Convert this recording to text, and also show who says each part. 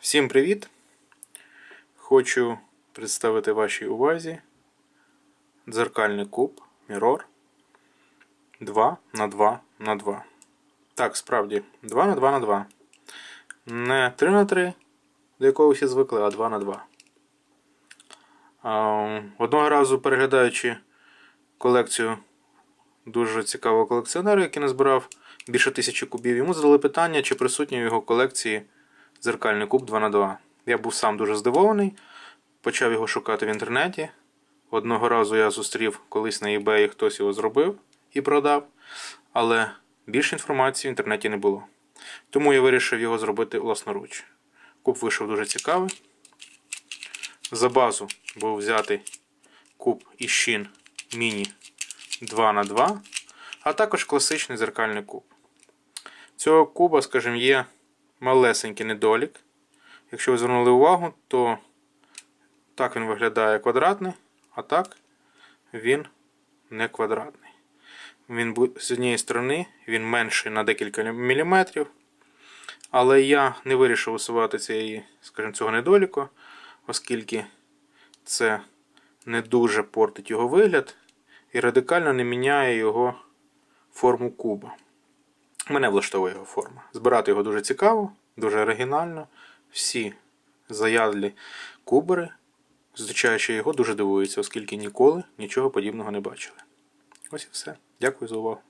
Speaker 1: Всім привіт! Хочу представити вашій увазі дзеркальний куб Mirror 2 на 2 на 2 Так, справді, 2 на 2 на 2 Не 3 на 3 до якого всі звикли, а 2 на 2 Одного разу переглядаючи колекцію дуже цікавого колекціонера, який назбирав більше тисячі кубів, йому задали питання, чи присутній в його колекції дзеркальний куб 2 на 2 Я був сам дуже здивований, почав його шукати в інтернеті. Одного разу я зустрів колись на eBay, хтось його зробив і продав, але більше інформації в інтернеті не було. Тому я вирішив його зробити власноруч. Куб вийшов дуже цікавий. За базу був взятий куб Іщин Міні 2 на 2 а також класичний зеркальний куб. Цього куба, скажімо, є малесенький недолік. Якщо ви звернули увагу, то так він виглядає квадратний, а так він не квадратний. Він з однієї сторони він менший на декілька міліметрів. Але я не вирішив усувати цієї, скажімо, цього недоліку, оскільки це не дуже портить його вигляд і радикально не міняє його форму куба. Мене влаштовує його форма. Збирати його дуже цікаво, дуже оригінально. Всі заядлі кубери, зустрічаючи його, дуже дивуються, оскільки ніколи нічого подібного не бачили. Ось і все. Дякую за увагу.